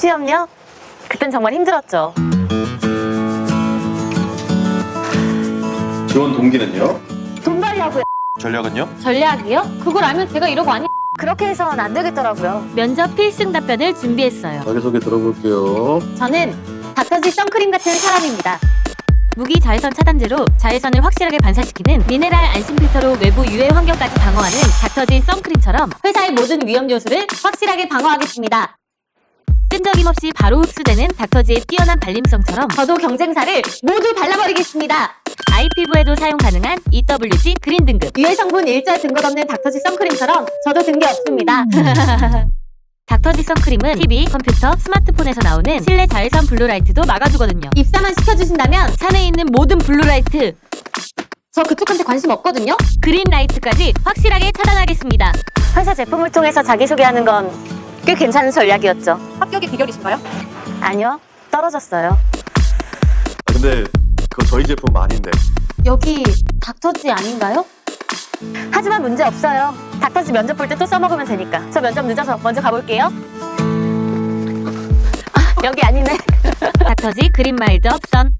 시험요? 그땐 정말 힘들었죠. 지원 동기는요? 돈 벌려고요. 전략은요? 전략이요? 그걸 알면 제가 이러고 아니 그렇게 해선 안 되겠더라고요. 면접 필승 답변을 준비했어요. 자기소개 들어볼게요. 저는 닥터지 선크림 같은 사람입니다. 무기 자외선 차단제로 자외선을 확실하게 반사시키는 미네랄 안심 필터로 외부 유해 환경까지 방어하는 닥터지 선크림처럼 회사의 모든 위험 요소를 확실하게 방어하겠습니다. 끈적임 없이 바로 흡수되는 닥터지의 뛰어난 발림성처럼 저도 경쟁사를 모두 발라버리겠습니다. 아이 피부에도 사용 가능한 EWG 그린 등급 유해 성분 일자 근거 없는 닥터지 선크림처럼 저도 등게 없습니다. 닥터지 선크림은 TV, 컴퓨터, 스마트폰에서 나오는 실내 자외선 블루라이트도 막아주거든요. 입사만 시켜주신다면 산에 있는 모든 블루라이트, 저 그쪽한테 관심 없거든요. 그린라이트까지 확실하게 차단하겠습니다. 회사 제품을 통해서 자기소개하는 건 꽤 괜찮은 전략이었죠. 합격의 비결이신가요? 아니요, 떨어졌어요. 아, 근데 그거 저희 제품 아닌데. 여기 닥터지 아닌가요? 하지만 문제 없어요. 닥터지 면접 볼 때 또 써먹으면 되니까. 저 면접 늦어서 먼저 가볼게요. 아, 여기 아니네. 닥터지 그린 마일드 업선